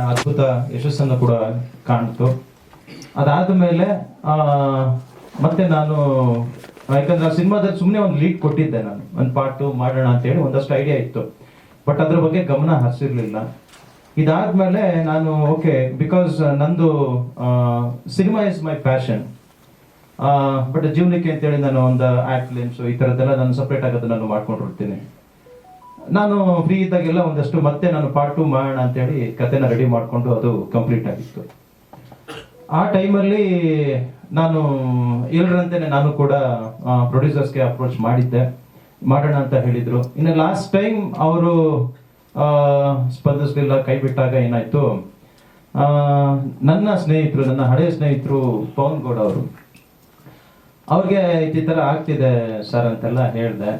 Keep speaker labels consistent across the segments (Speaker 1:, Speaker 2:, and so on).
Speaker 1: ಅದ್ಭುತ ಯಶಸ್ಸನ್ನು ಕೂಡ ಕಾಣ್ತು. ಅದಾದ ಮೇಲೆ ಮತ್ತೆ ನಾನು ಯಾಕಂದ್ರೆ ಆ ಸಿನಿಮಾದಲ್ಲಿ ಸುಮ್ಮನೆ ಒಂದು ಲೀಡ್ ಕೊಟ್ಟಿದ್ದೆ ನಾನು. ಒಂದು ಪಾರ್ಟು ಮಾಡೋಣ ಅಂತೇಳಿ ಒಂದಷ್ಟು ಐಡಿಯಾ ಇತ್ತು. ಬಟ್ ಅದ್ರ ಬಗ್ಗೆ ಗಮನ ಹರಿಸಿರ್ಲಿಲ್ಲ. ಇದಾದ್ಮೇಲೆ ನಾನು ಓಕೆ ಬಿಕಾಸ್ ನಂದು cinema is my passion but ಜೀವನಕ್ಕೆ ಅಂತೇಳಿ ನಾನು ಒಂದು ಫಿಲಿಮ್ಸ್ ಈ ಥರದ್ದೆಲ್ಲ ನಾನು ಸಪ್ರೇಟ್ ಆಗೋದು ನಾನು ಮಾಡ್ಕೊಂಡಿರ್ತೀನಿ. ನಾನು ಫ್ರೀ ಇದ್ದಾಗೆಲ್ಲ ಒಂದಷ್ಟು ಮತ್ತೆ ನಾನು ಪಾರ್ಟ್ ಟು ಮಾಡೋಣ ಅಂತೇಳಿ ಕತೆನ ರೆಡಿ ಮಾಡಿಕೊಂಡು ಅದು ಕಂಪ್ಲೀಟ್ ಆಗಿತ್ತು. ಆ ಟೈಮಲ್ಲಿ ನಾನು ಎಲ್ಲರಂತೆ ನಾನು ಕೂಡ ಪ್ರೊಡ್ಯೂಸರ್ಸ್ಗೆ ಅಪ್ರೋಚ್ ಮಾಡಿದ್ದೆ. ಮಾಡೋಣ ಅಂತ ಹೇಳಿದ್ರು. ಇನ್ನು ಲಾಸ್ಟ್ ಟೈಮ್ ಅವರು ಸ್ಪಂದಿಸಲಿಲ್ಲ, ಕೈ ಬಿಟ್ಟಾಗ ಏನಾಯ್ತು? ನನ್ನ ಸ್ನೇಹಿತರು, ನನ್ನ ಹಳೆಯ ಸ್ನೇಹಿತರು ಪವನ್ ಗೌಡ ಅವರು. ಅವ್ರಿಗೆ ಈ ಥರ ಆಗ್ತಿದೆ ಸರ್ ಅಂತೆಲ್ಲ ಹೇಳಿದೆ.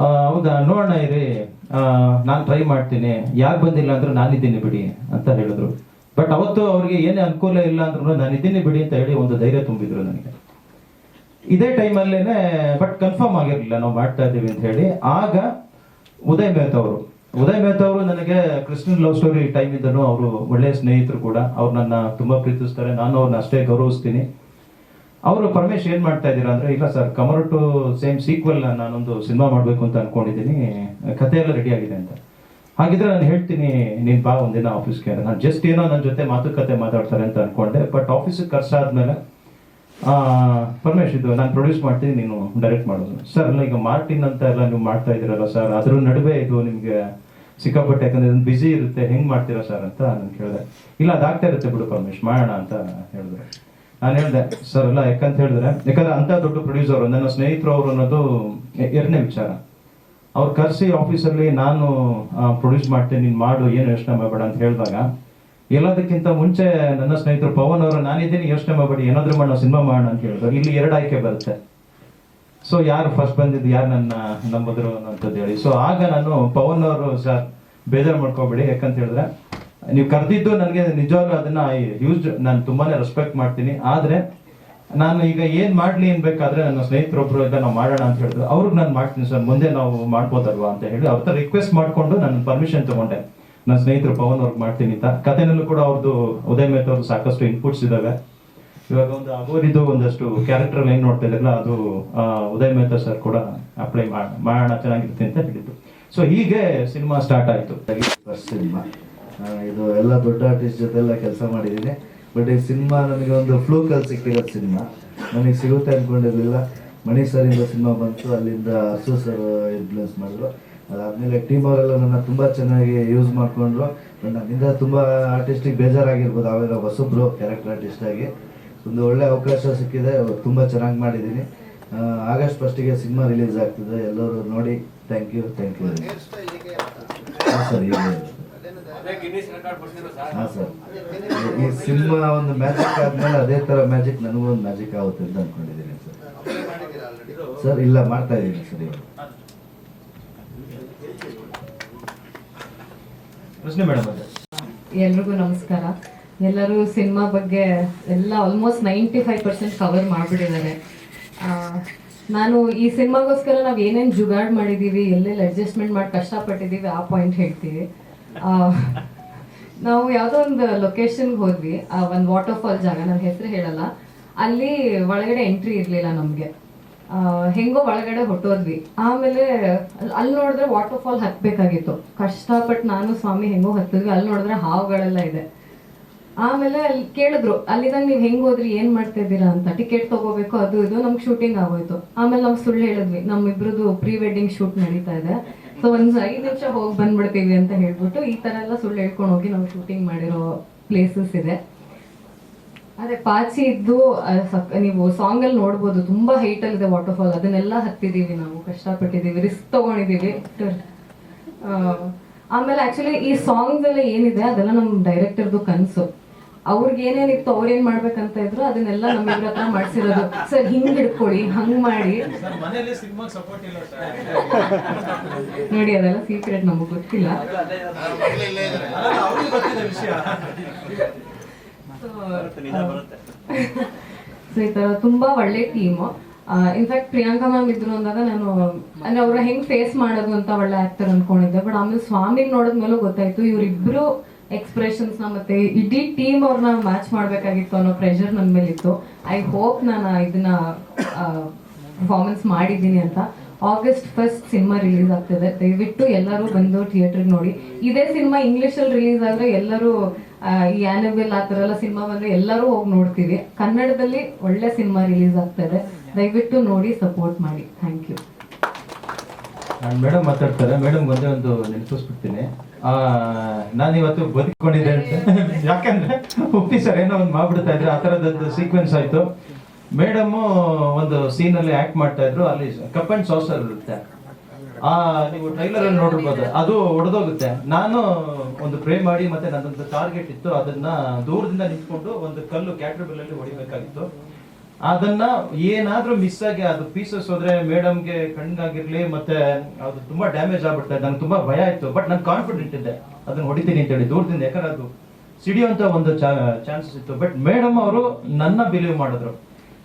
Speaker 1: ಹೌದಾ? ನೋಡೋಣ ಇರಿ. ನಾನು ಟ್ರೈ ಮಾಡ್ತೀನಿ. ಯಾಕೆ ಬಂದಿಲ್ಲ ಅಂದ್ರೆ ನಾನಿದ್ದೀನಿ ಬಿಡಿ ಅಂತ ಹೇಳಿದ್ರು. ಬಟ್ ಅವತ್ತು ಅವ್ರಿಗೆ ಏನೇ ಅನುಕೂಲ ಇಲ್ಲ ಅಂದ್ರೂ ನಾನು ಇದ್ದೀನಿ ಬಿಡಿ ಅಂತ ಹೇಳಿ ಒಂದು ಧೈರ್ಯ ತುಂಬಿದ್ರು ನನಗೆ. ಇದೇ ಟೈಮಲ್ಲೇ ಬಟ್ ಕನ್ಫರ್ಮ್ ಆಗಿರಲಿಲ್ಲ ನಾವು ಮಾಡ್ತಾ ಇದ್ದೀವಿ ಅಂತ ಹೇಳಿ. ಆಗ ಉದಯ್ ಮೆಹ್ತಾ ಅವರು. ಉದಯ್ ಮೆಹ್ತಾ ಅವರು ನನಗೆ ಕೃಷ್ಣನ್ ಲವ್ ಸ್ಟೋರಿ ಟೈಮ್ ಇದ್ದನು ಅವರು ಒಳ್ಳೆಯ ಸ್ನೇಹಿತರು ಕೂಡ. ಅವ್ರು ನನ್ನ ತುಂಬಾ ಪ್ರೀತಿಸ್ತಾರೆ. ನಾನು ಅವ್ರನ್ನ ಅಷ್ಟೇ ಗೌರವಿಸ್ತೀನಿ. ಅವರು ಪರಮೇಶ್ ಏನ್ ಮಾಡ್ತಾ ಇದ್ದೀರಾ ಅಂದ್ರೆ, ಇಲ್ಲ sir Qamar to same sequel ನಾನೊಂದು ಸಿನಿಮಾ ಮಾಡ್ಬೇಕು ಅಂತ ಅನ್ಕೊಂಡಿದ್ದೀನಿ. ಕತೆ ಎಲ್ಲ ರೆಡಿ ಆಗಿದೆ ಅಂತ. ಹಾಗಿದ್ರೆ ನಾನು ಹೇಳ್ತೀನಿ, ನೀನ್ ಬಾ ಒಂದಿನ ಆಫೀಸ್ಗೆ ನಾನು ಜಸ್ಟ್ ಏನೋ ನನ್ನ ಜೊತೆ ಮಾತುಕತೆ ಮಾತಾಡ್ತಾರೆ ಅಂತ ಅನ್ಕೊಂಡೆ ಬಟ್ ಆಫೀಸಿಗೆ ಕರ್ಸಾದ್ಮೇಲೆ ಪರಮೇಶ್ ಇದು ನಾನು ಪ್ರೊಡ್ಯೂಸ್ ಮಾಡ್ತೀನಿ, ನೀನು ಡೈರೆಕ್ಟ್ ಮಾಡೋದು. ಸರ್ ಈಗ ಮಾರ್ಟಿನ್ ಅಂತ ಎಲ್ಲ ನೀವು ಮಾಡ್ತಾ ಇದ್ದೀರಲ್ಲ ಸರ್ ಅದ್ರ ನಡುವೆ ಇದು ನಿಮ್ಗೆ ಸಿಕ್ಕಾಪಟ್ಟೆ, ಯಾಕಂದ್ರೆ ಬಿಸಿ ಇರುತ್ತೆ, ಹೆಂಗ್ ಮಾಡ್ತೀರಾ ಸರ್ ಅಂತ ನಾನು ಕೇಳಿದೆ. ಇಲ್ಲ, ಅದಾಗ್ತಾ ಇರುತ್ತೆ ಬಿಡು ಪರಮೇಶ್, ಮಾಡೋಣ ಅಂತ ಹೇಳಿದ್ರು ನಾನು ಹೇಳ್ದೆ ಸರ್ ಅಲ್ಲ, ಯಾಕಂತ ಹೇಳಿದ್ರೆ, ಯಾಕಂದ್ರೆ ಅಂತ ದೊಡ್ಡ ಪ್ರೊಡ್ಯೂಸರ್ ನನ್ನ ಸ್ನೇಹಿತರು ಅವರು ಅನ್ನೋದು ಎರಡನೇ ವಿಚಾರ. ಅವ್ರು ಕರೆಸಿ ಆಫೀಸಲ್ಲಿ ನಾನು ಪ್ರೊಡ್ಯೂಸ್ ಮಾಡ್ತೇನೆ, ನೀನು ಮಾಡು, ಏನು ಯೋಚನೆ ಮಾಡಬೇಡ ಅಂತ ಹೇಳಿದಾಗ, ಎಲ್ಲದಕ್ಕಿಂತ ಮುಂಚೆ ನನ್ನ ಸ್ನೇಹಿತರು ಪವನ್ ಅವರು, ನಾನಿದ್ದೀನಿ, ಯೋಚನೆ ಮಾಡಬೇಡಿ, ಏನಾದ್ರೂ ಮಾಡೋಣ ಸಿನಿಮಾ ಮಾಡೋಣ ಅಂತ ಹೇಳಿದ್ರು. ಇಲ್ಲಿ ಎರಡು ಆಯ್ಕೆ ಬರುತ್ತೆ. ಸೊ ಯಾರು ಫಸ್ಟ್ ಬಂದಿದ್ದು, ಯಾರು ನನ್ನ ನಂಬಿದ್ರು ಅನ್ನೋಂಥದ್ದು ಹೇಳಿ. ಸೊ ಆಗ ನಾನು ಪವನ್ ಅವರು ಸರ್ ಬೇಜಾರು ಮಾಡ್ಕೋಬೇಡಿ, ಯಾಕಂತ ಹೇಳಿದ್ರೆ ನೀವು ಕರೆದಿದ್ದು ನನಗೆ ನಿಜವಾಗ್ಲೂ ಅದನ್ನ ಯೂಸ್ ನಾನು ತುಂಬಾನೇ ರೆಸ್ಪೆಕ್ಟ್ ಮಾಡ್ತೀನಿ. ಆದ್ರೆ ನಾನು ಈಗ ಏನ್ ಮಾಡ್ಲಿ ಅನ್ಬೇಕಾದ್ರೆ ನನ್ನ ಸ್ನೇಹಿತರೊಬ್ರು ಇದ್ದ ನಾವು ಮಾಡೋಣ ಅಂತ ಹೇಳಿದ್ರು. ಅವ್ರಿಗೆ ನಾನು ಮಾಡ್ತೀನಿ ಸರ್, ಮುಂದೆ ನಾವು ಮಾಡ್ಬೋದಲ್ವಾ ಅಂತ ಹೇಳಿ ಅವ್ರ ರಿಕ್ವೆಸ್ಟ್ ಮಾಡ್ಕೊಂಡು ನನ್ನ ಪರ್ಮಿಷನ್ ತಗೊಂಡೆ. ನನ್ನ ಸ್ನೇಹಿತರು ಪವನ್ ಅವ್ರಿಗೆ ಮಾಡ್ತೀನಿ ಅಂತ. ಕಥೆನಲ್ಲೂ ಕೂಡ ಅವ್ರದ್ದು ಉದಯ ಅವ್ರದ್ದು ಸಾಕಷ್ಟು ಇನ್ಪುಟ್ಸ್ ಇದಾವೆ. ಇವಾಗ ಒಂದು ಅಗೋರಿದು ಒಂದಷ್ಟು ಕ್ಯಾರೆಕ್ಟರ್ ಏನ್ ನೋಡ್ತಾ ಇದ್ರಲ್ಲ ಅದು ಉದಯ ಮೆಹ್ತಾ ಸರ್ ಕೂಡ ಅಪ್ಲೈ ಮಾಡೋಣ ಚೆನ್ನಾಗಿರುತ್ತೆ ಅಂತ ಹೇಳಿದ್ರು. ಸೊ ಹೀಗೆ ಸಿನಿಮಾ ಸ್ಟಾರ್ಟ್ ಆಯ್ತು.
Speaker 2: ಸಿನಿಮಾ. ಇದು ಎಲ್ಲ ದೊಡ್ಡ ಆರ್ಟಿಸ್ಟ್ ಜೊತೆ ಎಲ್ಲ ಕೆಲಸ ಮಾಡಿದ್ದೀನಿ. ಬಟ್ ಈ ಸಿನಿಮಾ ನನಗೆ ಒಂದು ಕಲ್ ಸಿಕ್ಕಿರೋ ಸಿನಿಮಾ ನನಗೆ ಸಿಗುತ್ತೆ ಅಂದ್ಕೊಂಡಿರಲಿಲ್ಲ ಮಣಿ ಸರ್ ಇಂದ ಸಿನಿಮಾ ಬಂತು. ಅಲ್ಲಿಂದ ಹಸು ಸರ್ ಇನ್ಫ್ಲೂಯೆನ್ಸ್ ಮಾಡಿದ್ರು. ಅದಾದಮೇಲೆ ಟೀಮ್ ಅವರೆಲ್ಲ ನನ್ನ ತುಂಬ ಚೆನ್ನಾಗಿ ಯೂಸ್ ಮಾಡಿಕೊಂಡ್ರು. ನನ್ನಿಂದ ತುಂಬ ಆರ್ಟಿಸ್ಟಿಗೆ ಬೇಜಾರಾಗಿರ್ಬೋದು. ಅವಾಗ ಹೊಸಬ್ರು ಕ್ಯಾರೆಕ್ಟರ್ ಆರ್ಟಿಸ್ಟಾಗಿ ಒಂದು ಒಳ್ಳೆ ಅವಕಾಶ ಸಿಕ್ಕಿದೆ. ತುಂಬ ಚೆನ್ನಾಗಿ ಮಾಡಿದ್ದೀನಿ. ಆಗಸ್ಟ್ ಫಸ್ಟಿಗೆ ಸಿನಿಮಾ ರಿಲೀಸ್ ಆಗ್ತಿದೆ. ಎಲ್ಲರೂ ನೋಡಿ. Thank you thank you sir ಹಾಂ ಸರ್ ಈ ಸಿನಿಮಾ ಒಂದು ಮ್ಯಾಜಿಕ್ ಆದ್ಮೇಲೆ ಅದೇ ತರ ಮ್ಯಾಜಿಕ್ ನನಗೂ ಒಂದು ಮ್ಯಾಜಿಕ್ ಆಗುತ್ತೆ ಅಂತ ಅನ್ಕೊಂಡಿದ್ದೀನಿ ಸರ್ ಸರ್ ಇಲ್ಲ ಮಾಡ್ತಾ ಇದ್ದೀನಿ ಸರ್ ಇವಾಗ.
Speaker 1: ಪ್ರಶ್ನೆ ಮೇಡಮ್
Speaker 3: ಎಲ್ರಿಗೂ ನಮಸ್ಕಾರ. ಎಲ್ಲರೂ ಸಿನಿಮಾ ಬಗ್ಗೆ ಎಲ್ಲ almost ninety five percent cover ಮಾಡಿಬಿಟ್ಟಿದ್ದಾರೆ ನಾನು ಈ ಸಿನಿಮಾಗೋಸ್ಕರ ನಾವು ಏನೇನು ಜುಗಾಡ್ ಮಾಡಿದ್ದೀವಿ ಎಲ್ಲೆಲ್ಲಿ ಅಡ್ಜಸ್ಟ್ಮೆಂಟ್ ಮಾಡಿ ಕಷ್ಟಪಟ್ಟಿದ್ದೀವಿ ಆ ಪಾಯಿಂಟ್ ಹೇಳ್ತೀವಿ. ನಾವು ಯಾವುದೋ ಒಂದು ಲೊಕೇಶನ್ಗೆ ಹೋದ್ವಿ ಒಂದು ವಾಟರ್ ಫಾಲ್ ಜಾಗ ನನ್ನ ಹೆಸರು ಹೇಳಲ್ಲ. ಅಲ್ಲಿ ಒಳಗಡೆ ಎಂಟ್ರಿ ಇರಲಿಲ್ಲ ನಮಗೆ. ಹೆಂಗೋ ಒಳಗಡೆ ಹೊಟ್ಟೋದ್ವಿ ಆಮೇಲೆ ಅಲ್- ಅಲ್ಲಿ ನೋಡಿದ್ರೆ ವಾಟರ್ ಫಾಲ್ ಹತ್ಬೇಕಾಗಿತ್ತು. ಕಷ್ಟಪಟ್ಟು ನಾನು, ಸ್ವಾಮಿ ಹೆಂಗೋ ಹತ್ತಿದ್ವಿ. ಅಲ್ಲಿ ನೋಡಿದ್ರೆ ಹಾವುಗಳೆಲ್ಲ ಇದೆ. ಆಮೇಲೆ ಅಲ್ಲಿ ಕೇಳಿದ್ರು ಅಲ್ಲಿದಾಗ ನೀವು ಹೆಂಗ್ ಹೋದ್ರಿ, ಏನ್ ಮಾಡ್ತಾ ಇದ್ದೀರಾ ಅಂತ. ಟಿಕೆಟ್ ತಗೋಬೇಕು, ಅದು ಇದು, ನಮ್ಗೆ ಶೂಟಿಂಗ್ ಆಗೋಯ್ತು. ಆಮೇಲೆ ನಾವು ಸುಳ್ಳು ಹೇಳಿದ್ವಿ. ನಮ್ಮಿಬ್ರದ್ದು ಪ್ರೀ ವೆಡ್ಡಿಂಗ್ ಶೂಟ್ ನಡೀತಾ ಇದೆ. ಸೊ ಒಂದು ಐದು ನಿಮಿಷ ಹೋಗಿ ಬಂದ್ಬಿಡ್ತೀವಿ ಅಂತ ಹೇಳ್ಬಿಟ್ಟು ಈ ತರ ಎಲ್ಲ ಸುಳ್ಳು ಹೇಳ್ಕೊಂಡು ಹೋಗಿ ನಾವು ಶೂಟಿಂಗ್ ಮಾಡಿರೋ ಪ್ಲೇಸಸ್ ಇದೆ. ಅದೇ ಪಾಚಿ ಇದ್ದು ನೀವು ಸಾಂಗ್ ಅಲ್ಲಿ ನೋಡ್ಬೋದು, ತುಂಬಾ ಹೈಟ್ ಅಲ್ಲಿ ಇದೆ ವಾಟರ್ ಫಾಲ್ ಅದನ್ನೆಲ್ಲ ಹತ್ತಿದೀವಿ ನಾವು, ಕಷ್ಟಪಟ್ಟಿದೀವಿ ರಿಸ್ಕ್ ತಗೊಂಡಿದೀವಿ. ಆಮೇಲೆ ಆಕ್ಚುಲಿ ಈ ಸಾಂಗ್ ಎಲ್ಲ ಏನಿದೆ, ಅದೆಲ್ಲ ನಮ್ ಡೈರೆಕ್ಟರ್ದು ಕನ್ಸು. ಅವ್ರಿಗೆ ಏನೇನಿತ್ತು ಅವ್ರೇನ್ ಏನ್ ಮಾಡ್ಬೇಕಂತ ಇದ್ರು ಅದನ್ನೆಲ್ಲ ನಮ್ಮಿಬ್ರ ಹತ್ರ ಮಾಡ್ಸಿರೋದು. ಸರ್ ಹಿಂಗ್ ಹಿಡ್ಕೊಳ್ಳಿ ಹಂಗ್ ಮಾಡಿ. ನೋಡಿ ಅದೆಲ್ಲ ಸೀಕ್ರೆಟ್ ನಮಗ್ ಗೊತ್ತಿಲ್ಲ. ಸೊ ಈ ತರ ತುಂಬಾ ಒಳ್ಳೆ ಟೀಮ್ ಇನ್ಫ್ಯಾಕ್ಟ್ ಪ್ರಿಯಾಂಕಾ ಮ್ಯಾಮ್ ಇದ್ರು ಅಂದಾಗ ನಾನು ಅಂದ್ರೆ ಅವ್ರ ಹೆಂಗ್ ಫೇಸ್ ಮಾಡೋದು ಅಂತ ಒಳ್ಳೆ ಆಕ್ಟರ್ ಅನ್ಕೊಂಡಿದ್ದೆ. ಬಟ್ ಆಮೇಲೆ ಸ್ವಾಮಿ ನೋಡಿದ್ಮೇಲೂ ಗೊತ್ತಾಯ್ತು ಇವ್ರಿಬ್ರು ಎಕ್ಸ್ಪ್ರೆಷನ್ಸ್ನ ಮತ್ತೆ ಇಡೀ ಟೀಮ್ ಅವ್ರನ್ನ ಮ್ಯಾಚ್ ಮಾಡ್ಬೇಕಾಗಿತ್ತು ಅನ್ನೋ ಪ್ರೆಷರ್ ನನ್ನ ಮೇಲಿತ್ತು. ಐ ಹೋಪ್ ನಾನು ಇದನ್ನ ಪರ್ಫಾರ್ಮೆನ್ಸ್ ಮಾಡಿದ್ದೀನಿ ಅಂತ. ಆಗಸ್ಟ್ ಫಸ್ಟ್ ಸಿನಿಮಾ ರಿಲೀಸ್ ಆಗ್ತಿದೆ. ದಯವಿಟ್ಟು ಎಲ್ಲರೂ ಬಂದು ಥಿಯೇಟರ್ ನೋಡಿ. ಇದೇ ಸಿನಿಮಾ ಇಂಗ್ಲಿಷಲ್ಲಿ ರಿಲೀಸ್ ಆದ್ರೆ ಎಲ್ಲರೂ ಈ ಆನಿವೆಲ್ ಆ ಥರ ಎಲ್ಲ ಸಿನಿಮಾ ಬಂದ್ರೆ ಎಲ್ಲರೂ ಹೋಗಿ ನೋಡ್ತೀವಿ. ಕನ್ನಡದಲ್ಲಿ ಒಳ್ಳೆ ಸಿನಿಮಾ ರಿಲೀಸ್ ಆಗ್ತಾ ದಯವಿಟ್ಟು ನೋಡಿ ಸಪೋರ್ಟ್ ಮಾಡಿ. ಥ್ಯಾಂಕ್ ಯು
Speaker 1: ನಾನು ಮೇಡಮ್ ಮಾತಾಡ್ತಾರೆ. ಮೇಡಮ್ ಒಂದೇ ಒಂದು ನೆನಪಿಸ್ಬಿಡ್ತೀನಿ. ನಾನು ಇವತ್ತು ಬದುಕೊಂಡಿದ್ದೆ ಯಾಕಂದ್ರೆ ಉಪ್ಪಿ ಸರ್ ಏನೋ ಒಂದು ಮಾಡ್ಬಿಡ್ತಾ ಇದ್ರೆ. ಆ ಥರದ್ದು ಸೀಕ್ವೆನ್ಸ್ ಆಯ್ತು. ಮೇಡಮ್ ಒಂದು ಸೀನ್ ಅಲ್ಲಿ ಆಕ್ಟ್ ಮಾಡ್ತಾ ಇದ್ರು. ಅಲ್ಲಿ ಕಪ್ ಅಂಡ್ ಸಾಸರ್ ಇರುತ್ತೆ. ಆ, ನೀವು ಟ್ರೈಲರ್ ಅಲ್ಲಿ ನೋಡಿರ್ಬೋದು. ಅದು ಒಡೆದೋಗುತ್ತೆ. ನಾನು ಒಂದು ಪ್ರೇ ಮಾಡಿ ಮತ್ತೆ ನನ್ನೊಂದು ಟಾರ್ಗೆಟ್ ಇತ್ತು. ಅದನ್ನ ದೂರದಿಂದ ನಿಂತ್ಕೊಂಡು ಒಂದು ಕಲ್ಲು ಕ್ಯಾಟ್ರಬಲ್ ಅಲ್ಲಿ ಹೊಡಿಬೇಕಾಗಿತ್ತು. ಅದನ್ನ ಏನಾದ್ರೂ ಮಿಸ್ ಆಗಿ ಅದು ಪೀಸಸ್ ಹೋದ್ರೆ ಮೇಡಮ್ಗೆ ಕಣ್ಗಾಗಿರ್ಲಿ ಮತ್ತೆ ಅದು ತುಂಬಾ ಡ್ಯಾಮೇಜ್ ಆಗ್ಬಿಡ್ತಾ ನಂಗೆ ತುಂಬಾ ಭಯ ಆಯ್ತು. ಬಟ್ ನಾನು ಕಾನ್ಫಿಡೆಂಟ್ ಇದ್ದೆ. ಅದನ್ನ ಹೊಡಿತೀನಿ ಅಂತ ಹೇಳಿ ದೂರದಿಂದ. ಯಾಕಂದ್ರೆ ಅದು ಸಿಡಿಯುವಂತ ಒಂದು ಚಾನ್ಸಸ್ ಇತ್ತು. ಬಟ್ ಮೇಡಮ್ ಅವರು ನನ್ನ ಬಿಲೀವ್ ಮಾಡಿದ್ರು.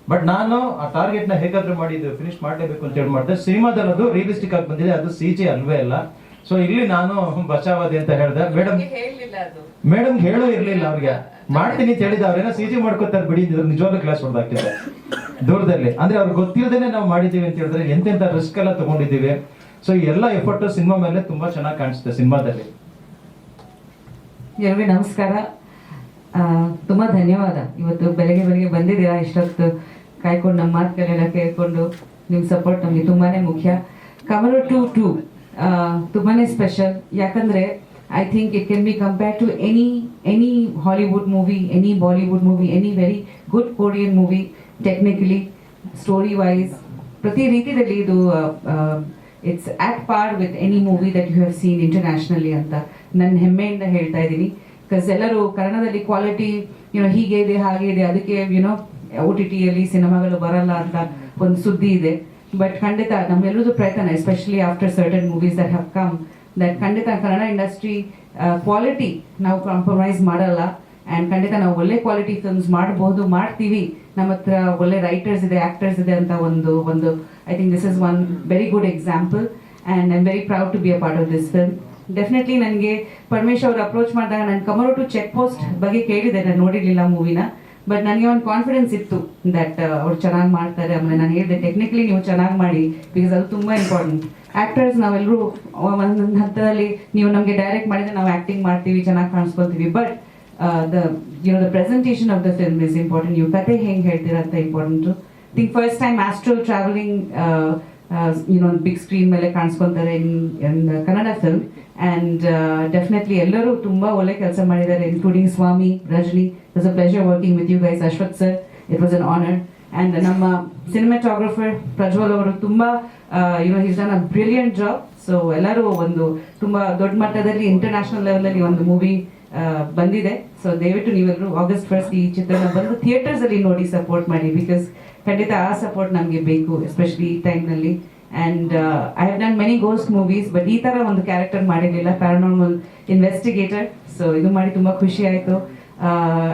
Speaker 1: ಬಟ್ ನಾನು ಆ ಟಾರ್ಗೆಟ್ನ ಹೇಗಾದ್ರೂ ಮಾಡಿ ಇದು ಫಿನಿಶ್ ಮಾಡಲೇಬೇಕು ಅಂತ ಹೇಳಿ ಮಾಡಿದೆ. ಸಿನಿಮಾದಲ್ಲಿ ಅದು ರಿಯಲಿಸ್ಟಿಕ್ ಆಗಿ ಬಂದಿದೆ. ಅದು ಸಿ ಜಿ ಅಲ್ವೇ ಅಲ್ಲ. ಸೊ ಇಲ್ಲಿ ನಾನು ಬಚಾವಾದಿ ಅಂತ ಹೇಳಿದೆ. ಮೇಡಮ್ ಮೇಡಮ್ ಹೇಳೋ ಇರ್ಲಿಲ್ಲ ಅವ್ರಿಗೆ. ಮಾಡ್ತೀನಿ ಅಂತ ಹೇಳಿದ ಅವ್ರೇನೋ ಸಿ ಜಿ ಮಾಡ್ಕೊತಾರೆ ಬಿಡಿ ಇದ್ರ ನಿಜವಾಗ್ಲೂ ಕ್ಲಾಸ್ ಹೊಡೆದಾಗ್ತಿದೆ ದೂರದಲ್ಲಿ. ಅಂದ್ರೆ ಅವ್ರಿಗೆ ಗೊತ್ತಿಲ್ಲದೇನೆ ನಾವು ಮಾಡಿದೀವಿ ಅಂತ ಹೇಳಿದ್ರೆ ಎಂತೆಂತ ರಿಸ್ಕ್ ಎಲ್ಲ ತಗೊಂಡಿದ್ದೀವಿ. ಸೊ ಎಲ್ಲ ಎಫರ್ಟ್ ಸಿನಿಮಾ ಮೇಲೆ ತುಂಬಾ ಚೆನ್ನಾಗಿ ಕಾಣಿಸುತ್ತೆ ಸಿನಿಮಾದಲ್ಲಿ.
Speaker 4: ಎಲ್ಲರಿಗೂ ನಮಸ್ಕಾರ. ತುಂಬಾ ಧನ್ಯವಾದ. ಇವತ್ತು ಬೆಳಗ್ಗೆ ಬೆಳಗ್ಗೆ ಬಂದಿದ್ದೀರಾ, ಇಷ್ಟೊತ್ತು ಕಾಯ್ಕೊಂಡು ನಮ್ಮ ಮಾತುಗಳೆಲ್ಲ ಕೇಳ್ಕೊಂಡು ನಿಮ್ಮ ಸಪೋರ್ಟ್ ನಮಗೆ ತುಂಬಾನೇ ಮುಖ್ಯ. ಕಮರು ಟು ಟು ತುಂಬಾನೇ ಸ್ಪೆಷಲ್ ಯಾಕಂದ್ರೆ think it can be compare to any any Hollywood movie any Bollywood movie any very good Korean movie technically story wise ಪ್ರತಿ ರೀತಿಯಲ್ಲಿ ಇದು it's at par with any movie that you have seen internationally ಅಂತ ನನ್ನ ಹೆಮ್ಮೆಯಿಂದ ಹೇಳ್ತಾ ಇದ್ದೀನಿ. Because ಎಲ್ಲರೂ ಕನ್ನಡದಲ್ಲಿ ಕ್ವಾಲಿಟಿ ಯುನೋ ಹೀಗೆ ಇದೆ, ಹಾಗೆ ಇದೆ, ಅದಕ್ಕೆ ಯುನೋ ಒ ಟಿ ಟಿಯಲ್ಲಿ ಸಿನಿಮಾಗಳು ಬರಲ್ಲ ಅಂತ ಒಂದು ಸುದ್ದಿ ಇದೆ. ಬಟ್ ಖಂಡಿತ ನಮ್ಮೆಲ್ಲರದು ಪ್ರಯತ್ನ especially after certain movies that have come that ಖಂಡಿತ ಕನ್ನಡ ಇಂಡಸ್ಟ್ರಿ ಕ್ವಾಲಿಟಿ ನಾವು ಕಾಂಪ್ರಮೈಸ್ ಮಾಡಲ್ಲ. ಆ್ಯಂಡ್ ಖಂಡಿತ ನಾವು ಒಳ್ಳೆ ಕ್ವಾಲಿಟಿ ಫಿಲ್ಮ್ಸ್ ಮಾಡಬಹುದು ಮಾಡ್ತೀವಿ. ನಮ್ಮ ಹತ್ರ ಒಳ್ಳೆ ರೈಟರ್ಸ್ ಇದೆ ಆ್ಯಕ್ಟರ್ಸ್ ಇದೆ ಅಂತ ಒಂದು ಒಂದು I think this is one very good example and I am very proud to be a part of this film definitely ನನಗೆ ಪರಮೇಶ್ ಅವರು ಅಪ್ರೋಚ್ ಮಾಡಿದಾಗ ನಾನು ಕಮರೋ ಟು ಚೆಕ್ ಪೋಸ್ಟ್ ಬಗ್ಗೆ ಕೇಳಿದೆ, ನಾನು ನೋಡಿರಲಿಲ್ಲ ಮೂವಿನ ಬಟ್ ನನಗೆ ಒಂದು ಕಾನ್ಫಿಡೆನ್ಸ್ ಇತ್ತು ದಟ್ ಅವ್ರು ಚೆನ್ನಾಗಿ ಮಾಡ್ತಾರೆ. ಆಮೇಲೆ ನಾನು ಹೇಳಿದೆ ಟೆಕ್ನಿಕಲಿ ನೀವು ಚೆನ್ನಾಗಿ ಮಾಡಿ ಬಿಕಾಸ್ ಅದು ತುಂಬ ಇಂಪಾರ್ಟೆಂಟ್ ಆಕ್ಟರ್ಸ್ ನಾವೆಲ್ಲರೂ ಒಂದೊಂದು ಹಂತದಲ್ಲಿ ನೀವು ನಮಗೆ ಡೈರೆಕ್ಟ್ ಮಾಡಿದ್ರೆ ನಾವು ಆಕ್ಟಿಂಗ್ ಮಾಡ್ತೀವಿ, ಚೆನ್ನಾಗಿ ಕಾಣಿಸ್ಕೊತೀವಿ but the you know the presentation of the film is important ನೀವು ಕತೆ ಹೆಂಗೆ ಹೇಳ್ತೀರಾ ಅಂತ important think first time astral travelling you know big screen ಮೇಲೆ ಕಾಣಿಸ್ಕೊಂತಾರೆ in Kannada film and definitely ಎಲ್ಲರೂ ತುಂಬ ಒಳ್ಳೆ ಕೆಲಸ ಮಾಡಿದ್ದಾರೆ including Swami Rajani it's a pleasure working with you guys Ashwath sir it was an honour and ನಮ್ಮ cinematographer Prajwal ಅವರು ತುಂಬ you know his done a brilliant job so ಎಲ್ಲರೂ ಒಂದು ತುಂಬ ದೊಡ್ಡ ಮಟ್ಟದಲ್ಲಿ ಇಂಟರ್ನ್ಯಾಷನಲ್ ಲೆವೆಲಲ್ಲಿ ಒಂದು ಮೂವಿ ಬಂದಿದೆ. ಸೊ ದಯವಿಟ್ಟು ನೀವೆಲ್ಲರೂ ಆಗಸ್ಟ್ ಫಸ್ಟ್ ಈ ಚಿತ್ರನ ಬಂದು ಥಿಯೇಟರ್ಸ್ ಅಲ್ಲಿ ನೋಡಿ ಸಪೋರ್ಟ್ ಮಾಡಿ ಬಿಕಾಸ್ ಖಂಡಿತ ಆ ಸಪೋರ್ಟ್ ನಮಗೆ ಬೇಕು ಎಸ್ಪೆಷಲಿ ಈ ಟೈಮ್ನಲ್ಲಿ and I have done many ghost movies but ಈ ಥರ ಒಂದು ಕ್ಯಾರೆಕ್ಟರ್ ಮಾಡಿರಲಿಲ್ಲ ಪ್ಯಾರಾನಾರ್ಮಲ್ ಇನ್ವೆಸ್ಟಿಗೇಟರ್ ಸೊ ಇದು ಮಾಡಿ ತುಂಬ ಖುಷಿ ಆಯಿತು.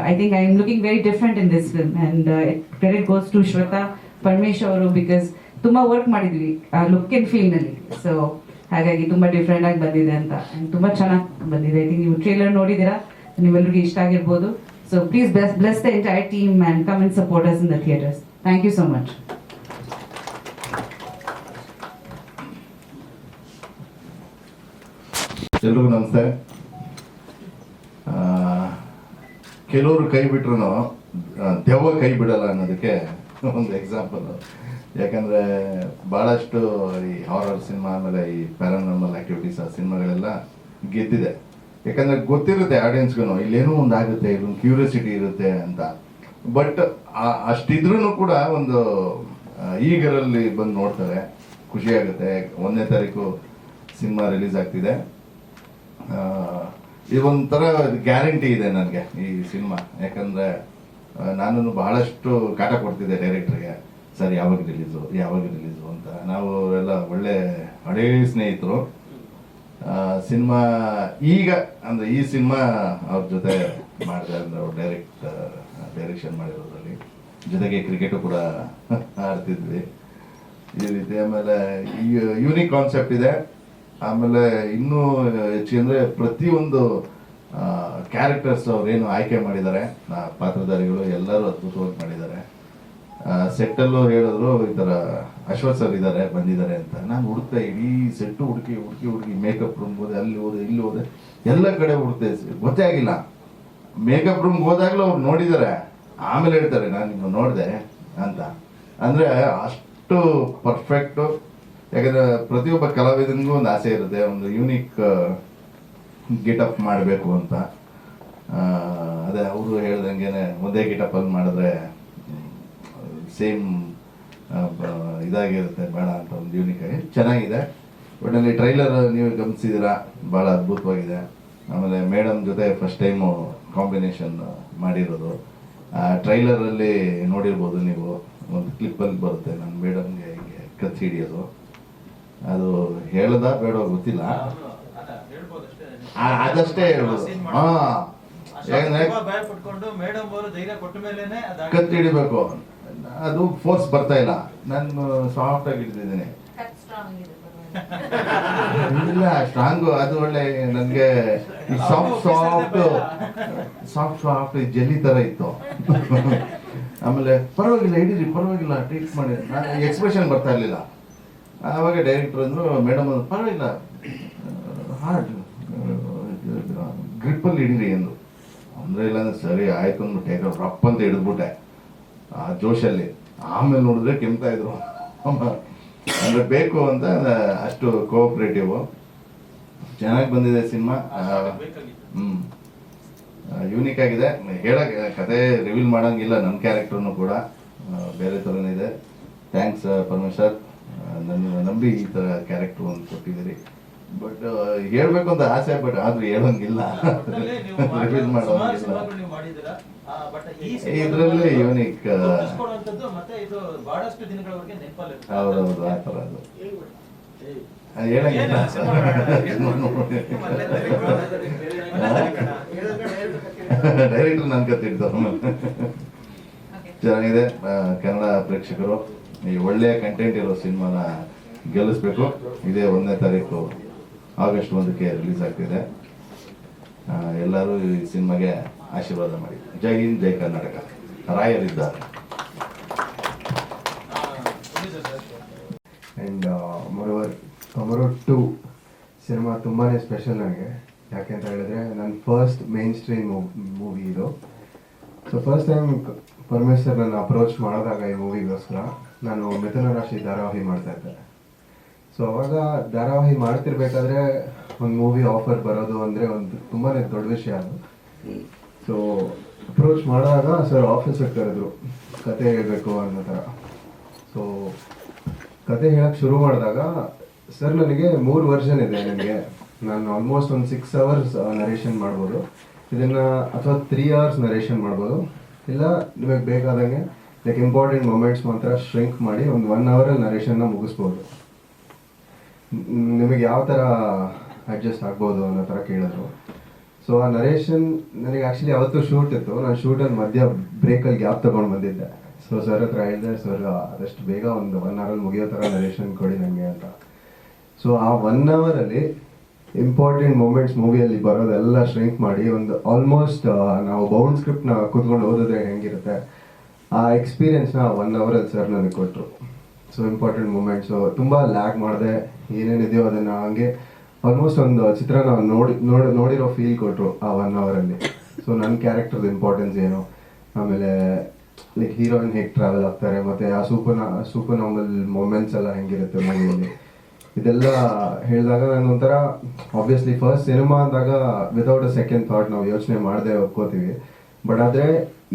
Speaker 4: I think I am looking very different in this film and credit goes to Shweta Paramesh ಅವರು ಬಿಕಾಸ್ ತುಂಬ ವರ್ಕ್ ಮಾಡಿದ್ವಿ ಲುಕ್ ಅಂಡ್ ಫೀಲ್ನಲ್ಲಿ ಸೊ ಹಾಗಾಗಿ ತುಂಬ ಡಿಫ್ರೆಂಟ್ ಆಗಿ ಬಂದಿದೆ ಅಂತ, and ತುಂಬ ಚೆನ್ನಾಗಿ ಬಂದಿದೆ. ಐ ಥಿಂಕ್ ನೀವು ಟ್ರೇಲರ್ ನೋಡಿದ್ದೀರಾ? ನೀವೆಲ್ಲರಿಗೂ ಇಷ್ಟ ಆಗಿರ್ಬೋದು. So please bless bless the entire team and come and support us in the theatres thank you so much
Speaker 5: ಎಲ್ರಿಗೂ ನಮಸ್ತೆ ಆ, ಕೆಲವರು ಕೈ ಬಿಟ್ರು ದೆವ್ವ ಕೈ ಬಿಡಲ್ಲ ಅನ್ನೋದಕ್ಕೆ ಒಂದು ಎಕ್ಸಾಂಪಲ್ ಯಾಕಂದ್ರೆ ಬಹಳಷ್ಟು ಈ ಹಾರರ್ ಸಿನಿಮಾ ಆಮೇಲೆ ಈ ಪ್ಯಾರಾನಾರ್ಮಲ್ ಆಕ್ಟಿವಿಟೀಸ್ ಆ ಸಿನಿಮಾಗಳೆಲ್ಲ ಗೆದ್ದಿದೆ. ಯಾಕಂದ್ರೆ ಗೊತ್ತಿರುತ್ತೆ ಆಡಿಯನ್ಸ್ಗೂ ಇಲ್ಲೇನೋ ಒಂದು ಆಗುತ್ತೆ ಇಲ್ಲೊಂದು ಕ್ಯೂರಿಯಾಸಿಟಿ ಇರುತ್ತೆ ಅಂತ. ಬಟ್ ಅಷ್ಟಿದ್ರೂ ಕೂಡ ಒಂದು ಈಗರಲ್ಲಿ ಬಂದು ನೋಡ್ತಾರೆ, ಖುಷಿ ಆಗುತ್ತೆ. ಒಂದನೇ ತಾರೀಕು ಸಿನಿಮಾ ರಿಲೀಸ್ ಆಗ್ತಿದೆ. ಇದೊಂಥರ ಗ್ಯಾರಂಟಿ ಇದೆ ನನಗೆ ಈ ಸಿನಿಮಾ. ಯಾಕಂದರೆ ನಾನು ಬಹಳಷ್ಟು ಕಾಟ ಕೊಡ್ತಿದ್ದೆ ಡೈರೆಕ್ಟ್ರಿಗೆ. ಸರ್, ಯಾವಾಗ ರಿಲೀಸು ಯಾವಾಗ ರಿಲೀಸು ಅಂತ. ನಾವು ಎಲ್ಲ ಒಳ್ಳೆ, ಹಳೇ ಸ್ನೇಹಿತರು. ಸಿನಿಮಾ ಈಗ, ಅಂದರೆ ಈ ಸಿನಿಮಾ ಅವ್ರ ಜೊತೆ ಮಾಡಿದೆ, ಅಂದರೆ ಅವ್ರು ಡೈರೆಕ್ಟ್ ಡೈರೆಕ್ಷನ್ ಮಾಡಿರೋದ್ರಲ್ಲಿ. ಜೊತೆಗೆ ಕ್ರಿಕೆಟು ಕೂಡ ಆಡ್ತಿದ್ವಿ. ಈ ರೀತಿ ಆಮೇಲೆ ಯೂನಿಕ್ ಕಾನ್ಸೆಪ್ಟ್ ಇದೆ. ಆಮೇಲೆ ಇನ್ನೂ ಹೆಚ್ಚಿಗೆ ಅಂದ್ರೆ ಪ್ರತಿಯೊಂದು ಕ್ಯಾರೆಕ್ಟರ್ಸ್ ಅವ್ರೇನು ಆಯ್ಕೆ ಮಾಡಿದ್ದಾರೆ ಪಾತ್ರಧಾರಿಗಳು ಎಲ್ಲರೂ ಅದ್ಭುತವಾಗಿ ಮಾಡಿದ್ದಾರೆ. ಸೆಟ್ಟಲ್ಲೂ ಹೇಳಿದ್ರು, ಈ ಥರ ಅಶ್ವಥ್ ಸರ್ ಇದ್ದಾರೆ, ಬಂದಿದ್ದಾರೆ ಅಂತ. ನಾನು ಹುಡುಕ್ತಾ ಇಡೀ ಸೆಟ್ಟು ಹುಡುಕಿ ಹುಡುಕಿ ಹುಡುಕಿ ಮೇಕಪ್ ರೂಮ್ ಹೋದೆ, ಅಲ್ಲಿ ಹೋದೆ, ಇಲ್ಲಿ ಹೋದೆ, ಎಲ್ಲ ಕಡೆ ಹುಡುಕ್ತೆ ಗೊತ್ತೇ ಆಗಿಲ್ಲ. ಮೇಕಪ್ ರೂಮ್ಗೆ ಹೋದಾಗಲೂ ಅವ್ರು ನೋಡಿದ್ದಾರೆ. ಆಮೇಲೆ ಹೇಳ್ತಾರೆ, ನಾನು ನಿಮ್ಮ ನೋಡಿದೆ ಅಂತ. ಅಂದರೆ ಅಷ್ಟು ಪರ್ಫೆಕ್ಟು ಯಾಕಂದರೆ ಪ್ರತಿಯೊಬ್ಬ ಕಲಾವಿದನಿಗೂ ಒಂದು ಆಸೆ ಇರುತ್ತೆ, ಒಂದು ಯೂನಿಕ್ ಗಿಟಪ್ ಮಾಡಬೇಕು ಅಂತ. ಅದೇ ಅವರು ಹೇಳ್ದಂಗೆ ಒಂದೇ ಗಿಟಪ್ಪಲ್ಲಿ ಮಾಡಿದ್ರೆ ಸೇಮ್ ಇದಾಗಿರುತ್ತೆ ಬೇಡ ಅಂತ ಒಂದು ಯೂನಿಕ್ ಆಗಿ. ಚೆನ್ನಾಗಿದೆ. ಒಟ್ಟಿನಲ್ಲಿ ಟ್ರೈಲರ್ ನೀವು ಗಮನಿಸಿದಿರಾ ಭಾಳ ಅದ್ಭುತವಾಗಿದೆ. ಆಮೇಲೆ ಮೇಡಮ್ ಜೊತೆ ಫಸ್ಟ್ ಟೈಮು ಕಾಂಬಿನೇಷನ್ ಮಾಡಿರೋದು. ಆ ಟ್ರೈಲರಲ್ಲಿ ನೋಡಿರ್ಬೋದು ನೀವು. ಒಂದು ಕ್ಲಿಪ್ಪಲ್ಲಿ ಬರುತ್ತೆ. ನಾನು ಮೇಡಮ್ಗೆ ಹಿಂಗೆ ಕತ್ತಿ ಹಿಡಿಯೋದು. ಅದು ಹೇಳದ ಬೇಡ ಗೊತ್ತಿಲ್ಲ. ಆ, ಅದಷ್ಟೇ ಹೇಳ್ಬೋದು. ಹಾ. ಯಾಕಂದ್ರೆ
Speaker 6: ಭಯ ಪಟ್ಕೊಂಡು ಮೇಡಮ್ ಅವರು ಧೈರ್ಯ ಕೊಟ್ಟ ಮೇಲೆನೆ
Speaker 5: ಕತ್ತಿ ಹಿಡಿಬೇಕು. ಅದು ಫೋರ್ಸ್ ಬರ್ತಾ ಇಲ್ಲ. ನಾನು ಸಾಫ್ಟ್ ಆಗಿ ಹಿಡಿದಿದ್ದೀನಿ. ಇಲ್ಲ ಸ್ಟ್ರಾಂಗು ಅದು ಒಳ್ಳೆ ನನಗೆ soft soft soft soft jelly ತರ ಇತ್ತು. ಆಮೇಲೆ ಪರವಾಗಿಲ್ಲ ಹಿಡೀರಿ ಪರವಾಗಿಲ್ಲ ಟ್ರೀಟ್ ಮಾಡಿ. ನಾನು ಎಕ್ಸ್ಪ್ರೆಷನ್ ಬರ್ತಾ ಇರಲಿಲ್ಲ. ಆವಾಗ ಡೈರೆಕ್ಟರ್ ಅಂದರು ಮೇಡಮ್ ಅದು ಪರವಾಗಿಲ್ಲ. ಹಾರ್ಡ್ ಗ್ರಿಪ್ಪಲ್ಲಿ ಹಿಡಿದ್ರಿ ಎಂದು. ಅಂದ್ರೆ, ಇಲ್ಲ, ಅಂದ್ರೆ ಸರಿ, ಆಯ್ತು ಅಂದ್ಬಿಟ್ಟು ರಪ್ ಅಂತ ಹಿಡಿದ್ಬಿಟ್ಟೆ. ಆ, ಜೋಶಲ್ಲಿ. ಆಮೇಲೆ ನೋಡಿದ್ರೆ ಕೆಮ್ತಾ ಇದ್ರು. ಅಂದ್ರೆ, ಬೇಕು ಅಂತ, ಅಷ್ಟು ಕೋಆಪರೇಟಿವ್ ಚೆನ್ನಾಗಿ ಬಂದಿದೆ ಸಿನಿಮಾ. ಹ್ಮ್. ಯೂನಿಕ್ ಆಗಿದೆ. ಹೇಳಕ್, ಕತೆ ರಿವೀಲ್ ಮಾಡಂಗಿಲ್ಲ ನನ್ನ ಕ್ಯಾರೆಕ್ಟರ್ನು ಕೂಡ. ಬೇರೆ ಥರನೇ ಇದೆ. ಥ್ಯಾಂಕ್ಸ್ ಪರಮೇಶ್ವರ್. ನನ್ನ ನಂಬಿ ಈ ಥರ ಕ್ಯಾರೆಕ್ಟರ್ ಒಂದು ಕೊಟ್ಟಿದ್ದೀರಿ. ಬಟ್ ಹೇಳ್ಬೇಕು ಅಂತ ಆಸೆ ಬಟ್ ಆದ್ರೂ ಹೇಳೋಂಗಿಲ್ಲ. ರಿಪೀಟ್ ಮಾಡೋಂಗಿಲ್ಲ. ಇದರಲ್ಲಿ
Speaker 6: ಯೂನಿಕ್
Speaker 5: ಹೌದೌದು ಆ ಥರ ಅದು. ಹೇಳೋಂಗಿಲ್ಲ. ಡೈರೆಕ್ಟರ್ ನನ್ ಕತ್ತಿಡ್ತು ಚೆನ್ನಾಗಿದೆ. ಕನ್ನಡ ಪ್ರೇಕ್ಷಕರು. ಈ ಒಳ್ಳೆಯ ಕಂಟೆಂಟ್ ಇರೋ ಸಿನಿಮಾನ ಗೆಲ್ಲಿಸ್ಬೇಕು. ಇದೇ ಒಂದನೇ ತಾರೀಕು ಆಗಸ್ಟ್ ಒಂದಕ್ಕೆ ರಿಲೀಸ್ ಆಗ್ತಿದೆ. ಎಲ್ಲರೂ ಈ ಸಿನಿಮಾಗೆ ಆಶೀರ್ವಾದ ಮಾಡಿ. ಜೈ ಹಿಂದ್, ಜೈ Karnataka. ರಾಯರಿದ್ದಾರೆ.
Speaker 7: And moreover Kamaro two cinema ತುಂಬಾ ಸ್ಪೆಷಲ್ ನನಗೆ. ಯಾಕೆಂತ ಹೇಳಿದ್ರೆ ನನ್ನ ಫಸ್ಟ್ ಮೇನ್ ಸ್ಟ್ರೀಮ್ ಮೂವಿ ಇದು. ಸೊ ಫಸ್ಟ್ ಟೈಮ್ ಪರಮೇಶ್ವರ್ ನನ್ನ ಅಪ್ರೋಚ್ ಮಾಡಿದಾಗ ಈ ಮೂವಿಗೋಸ್ಕರ ನಾನು ಮಿಥುನ ರಾಶಿ ಧಾರಾವಾಹಿ ಮಾಡ್ತಾ ಇದ್ದೆ ಸೊ ಅವಾಗ ಧಾರಾವಾಹಿ ಮಾಡ್ತಿರ್ಬೇಕಾದ್ರೆ ಒಂದು ಮೂವಿ ಆಫರ್ ಬರೋದು ಅಂದರೆ ಒಂದು ತುಂಬಾ ದೊಡ್ಡ ವಿಷಯ ಅದು. ಸೊ ಅಪ್ರೋಚ್ ಮಾಡಿದಾಗ ಸರ್ ಆಫೀಸರ್ ಕರೆದ್ರು, ಕತೆ ಹೇಳಬೇಕು ಅನ್ನೋ ಥರ. ಸೊ ಕತೆ ಹೇಳಕ್ಕೆ ಶುರು ಮಾಡಿದಾಗ ಸರ್ ನನಗೆ ಮೂರು ವರ್ಷನ್ ಇದೆ ನನಗೆ ನಾನು ಆಲ್ಮೋಸ್ಟ್ ಒಂದು ಸಿಕ್ಸ್ ಅವರ್ಸ್ ನರೇಷನ್ ಮಾಡ್ಬೋದು. ಇದನ್ನು ಅಥವಾ ತ್ರೀ ಅವರ್ಸ್ ನರೇಷನ್ ಮಾಡ್ಬೋದು. ಇಲ್ಲ, ನಿಮಗೆ ಬೇಕಾದಂಗೆ ಲೈಕ್ ಇಂಪಾರ್ಟೆಂಟ್ ಮೊಮೆಂಟ್ಸ್ ಮಾತ್ರ ಶ್ರಿಂಕ್ ಮಾಡಿ ಒಂದು ಒನ್ ಅವರಲ್ಲಿ ನರೇಷನ್ನ ಮುಗಿಸ್ಬೋದು. ನಿಮಗೆ ಯಾವ ಥರ ಅಡ್ಜಸ್ಟ್ ಆಗ್ಬೋದು ಅನ್ನೋ ಥರ ಕೇಳಿದ್ರು. ಸೊ ಆ ನರೇಷನ್ ನನಗೆ ಆ್ಯಕ್ಚುಲಿ ಅವತ್ತು ಶೂಟ್ ಇತ್ತು. ನಾನು ಶೂಟಲ್ಲಿ ಮಧ್ಯ ಬ್ರೇಕಲ್ಲಿ ಗ್ಯಾಪ್ ತೊಗೊಂಡು ಬಂದಿದ್ದೆ. ಸೊ ಸರ್ ಹತ್ರ ಹೇಳಿದೆ ಸರ್ ಆದಷ್ಟು ಬೇಗ ಒಂದು ಒನ್ ಅವರಲ್ಲಿ ಮುಗಿಯೋ ಥರ ನರೇಷನ್ ಕೊಡಿ ನನಗೆ ಅಂತ. ಸೊ ಆ ಒನ್ ಅವರಲ್ಲಿ ಇಂಪಾರ್ಟೆಂಟ್ ಮೂಮೆಂಟ್ಸ್ ಮೂವಿಯಲ್ಲಿ ಬರೋದೆಲ್ಲ ಶ್ರಿಂಕ್ ಮಾಡಿ ಒಂದು ಆಲ್ಮೋಸ್ಟ್ ನಾವು ಬೌಂಡ್ ಸ್ಕ್ರಿಪ್ಟ್ನ ಕೂತ್ಕೊಂಡು ಓದಿದ್ರೆ ಹೆಂಗಿರುತ್ತೆ? ಆ ಎಕ್ಸ್ಪೀರಿಯನ್ಸ್ನ ಒನ್ ಅವರಲ್ಲಿ ಸರ್ ನನಗೆ ಕೊಟ್ಟರು ಸೊ ಇಂಪಾರ್ಟೆಂಟ್ ಮೂಮೆಂಟ್ ಸೊ ತುಂಬ ಲ್ಯಾಗ್ ಮಾಡಿದೆ. ಏನೇನಿದೆಯೋ ಅದನ್ನು ಹಂಗೆ ಆಲ್ಮೋಸ್ಟ್ ಒಂದು ಚಿತ್ರನ ನೋಡಿ ನೋಡಿ, ನೋಡಿರೋ ಫೀಲ್ ಕೊಟ್ಟರು ಆ ಒನ್ ಅವರಲ್ಲಿ ಸೊ ನನ್ನ ಕ್ಯಾರೆಕ್ಟರ್ದು ಇಂಪಾರ್ಟೆನ್ಸ್ ಏನು? ಆಮೇಲೆ ಲೈಕ್ ಹೀರೋಯಿನ್ ಹೇಗೆ ಟ್ರಾವೆಲ್ ಆಗ್ತಾರೆ? ಮತ್ತು ಆ ಸೂಪರ್ ಸೂಪರ್ ನಾರ್ಮಲ್ ಮೂಮೆಂಟ್ಸ್ ಎಲ್ಲ ಹೆಂಗಿರುತ್ತೆ ಮೂವಿಯಲ್ಲಿ ಇದೆಲ್ಲ ಹೇಳಿದಾಗ ನಾನು ಒಂಥರ ಆಬ್ವಿಯಸ್ಲಿ ಫಸ್ಟ್ ಸಿನಿಮಾ ಅಂದಾಗ ವಿತೌಟ್ ಅ ಸೆಕೆಂಡ್ ಥಾಟ್ ನಾವು ಯೋಚನೆ ಮಾಡದೆ ಒಪ್ಕೋತೀವಿ ಬಟ್ ಆದರೆ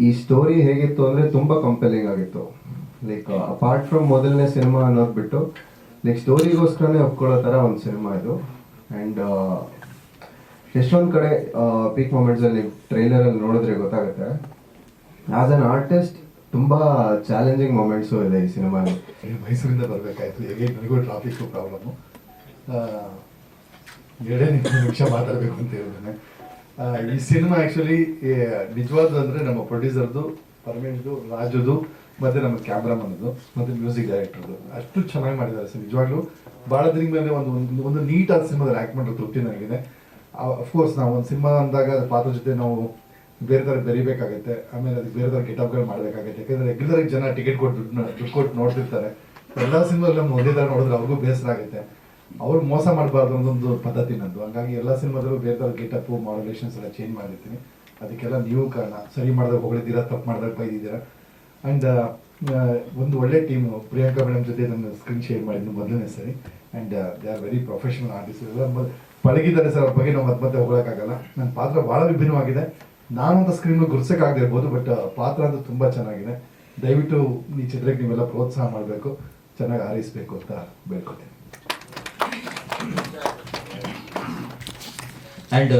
Speaker 7: ಈ ಸ್ಟೋರಿ ಹೇಗಿತ್ತು ಅಂದರೆ ತುಂಬ ಕಂಪೆಲಿಂಗ್ ಆಗಿತ್ತು. ಲೈಕ್ ಅಪಾರ್ಟ್ ಫ್ರಮ್ ಮೊದಲನೇ ಸಿನಿಮಾ ಅನ್ನೋದು ಬಿಟ್ಟು ಲೈಕ್ ಸ್ಟೋರಿಗೋಸ್ಕರನೇ ಒಪ್ಕೊಳ್ಳೋ ಥರ ಒಂದು ಸಿನಿಮಾ ಇದು. ಆ್ಯಂಡ್ ಎಷ್ಟೊಂದು ಕಡೆ ಪೀಕ್ ಮೊಮೆಂಟ್ಸಲ್ಲಿ ಟ್ರೈಲರಲ್ಲಿ ನೋಡಿದ್ರೆ ಗೊತ್ತಾಗುತ್ತೆ. ಆಸ್ ಅನ್ ಆರ್ಟಿಸ್ಟ್ ತುಂಬ ಚಾಲೆಂಜಿಂಗ್ ಮೊಮೆಂಟ್ಸು ಇದೆ ಈ ಸಿನಿಮಾಲಿ
Speaker 8: ಮೈಸೂರಿಂದ ಬರಬೇಕಾಯ್ತು. ಹೇಗೆ? ನನಗೂ ಟ್ರಾಫಿಕ್ ಪ್ರಾಬ್ಲಮ್ಮು ಎರಡೇ ನಿಮಿಷ ಮಾತಾಡಬೇಕು ಅಂತ ಹೇಳಿದ್ರೆ ಈ ಸಿನಿಮಾ ಆ್ಯಕ್ಚುಲಿ ನಿಜವಾದ ಅಂದರೆ ನಮ್ಮ ಪ್ರೊಡ್ಯೂಸರ್ದು ಪರಮೇಶ್ದು ರಾಜುದು ಮತ್ತು ನಮ್ಮ ಕ್ಯಾಮ್ರಾಮನ್ದು ಮತ್ತು ಮ್ಯೂಸಿಕ್ ಡೈರೆಕ್ಟರ್ದು ಅಷ್ಟು ಚೆನ್ನಾಗಿ ಮಾಡಿದ್ದಾರೆ ಸರ್. ನಿಜವಾಗ್ಲೂ ಭಾಳ ದಿನ ಮೇಲೆ ಒಂದು ಒಂದು ನೀಟಾದ ಸಿನಿಮಾದಲ್ಲಿ ಆ್ಯಕ್ಟ್ ಮಾಡೋ ತೃಪ್ತಿ ನನಗಿದೆ. ಅಫ್ಕೋರ್ಸ್ ನಾವು ಒಂದು ಸಿನಿಮಾ ಅಂದಾಗ ಪಾತ್ರ ಜೊತೆ ನಾವು ಬೇರೆ ಥರ ಬೆರಿಬೇಕಾಗುತ್ತೆ. ಆಮೇಲೆ ಅದಕ್ಕೆ ಬೇರೆ ಥರ ಗೆಟಪ್ಗಳು ಮಾಡಬೇಕಾಗುತ್ತೆ. ಯಾಕಂದರೆ ರೆಗ್ಯುಲರ್ ಜನ ಟಿಕೆಟ್ ಕೊಟ್ಟು ದುಡ್ಡು ದುಡ್ಡು ಕೊಟ್ಟು ನೋಡ್ತಿರ್ತಾರೆ. ಎಲ್ಲ ಸಿನಿಮಾದಲ್ಲಿ ನಮ್ಮ ಒಂದೇ ಥರ ನೋಡಿದ್ರೆ ಅವ್ರಿಗೂ ಬೇಸರ ಆಗುತ್ತೆ. ಅವ್ರು ಮೋಸ ಮಾಡಬಾರ್ದು ಅನ್ನೋದೊಂದು ಪದ್ಧತಿ ನಂದು ಹಂಗಾಗಿ ಎಲ್ಲ ಸಿನಿಮಾದಲ್ಲೂ ಬೇರೆ ಥರ ಗೆಟಪ್ಪು ಮಾಡಲೇಷನ್ಸ್ ಎಲ್ಲ ಚೇಂಜ್ ಮಾಡಿರ್ತೀನಿ. ಅದಕ್ಕೆಲ್ಲ ನೀವು ಕಾರಣ. ಸರಿ ಮಾಡಿದಾಗ ಹೊಗಳಿದ್ದೀರಾ, ತಪ್ಪು ಮಾಡಿದಾಗ ಬೈದಿದ್ದೀರಾ? ಆ್ಯಂಡ್ ಒಂದು ಒಳ್ಳೆ ಟೀಮು ಪ್ರಿಯಾಂಕಾ ಮೇಡಮ್ ಜೊತೆ ನನ್ನ ಸ್ಕ್ರೀನ್ ಶೇರ್ ಮಾಡಿದ್ದು ಮೊದಲನೇ ಸರಿ. And they are very professional artist ಎಲ್ಲ ಪಳಗಿದ್ದಾರೆ ಸರ್, ಅವ್ರ ಬಗ್ಗೆ ನಾವು ಮತ್ತೆ ಮತ್ತೆ ಹೋಗೋಕ್ಕಾಗಲ್ಲ ನನ್ನ ಪಾತ್ರ ಭಾಳ ವಿಭಿನ್ನವಾಗಿದೆ. ನಾನು ಅಂತ ಸ್ಕ್ರೀನ್ ಗುರ್ಸೋಕ್ಕಾಗದೇ ಇರ್ಬೋದು ಬಟ್ ಪಾತ್ರ ಅಂತೂ ತುಂಬ ಚೆನ್ನಾಗಿದೆ. ದಯವಿಟ್ಟು ಈ ಚಿತ್ರಕ್ಕೆ ನೀವೆಲ್ಲ ಪ್ರೋತ್ಸಾಹ ಮಾಡಬೇಕು. ಚೆನ್ನಾಗಿ ಹಾರೈಸಬೇಕು ಅಂತ ಬೇಡ್ಕೊತೀನಿ.
Speaker 1: ಅಂಡ್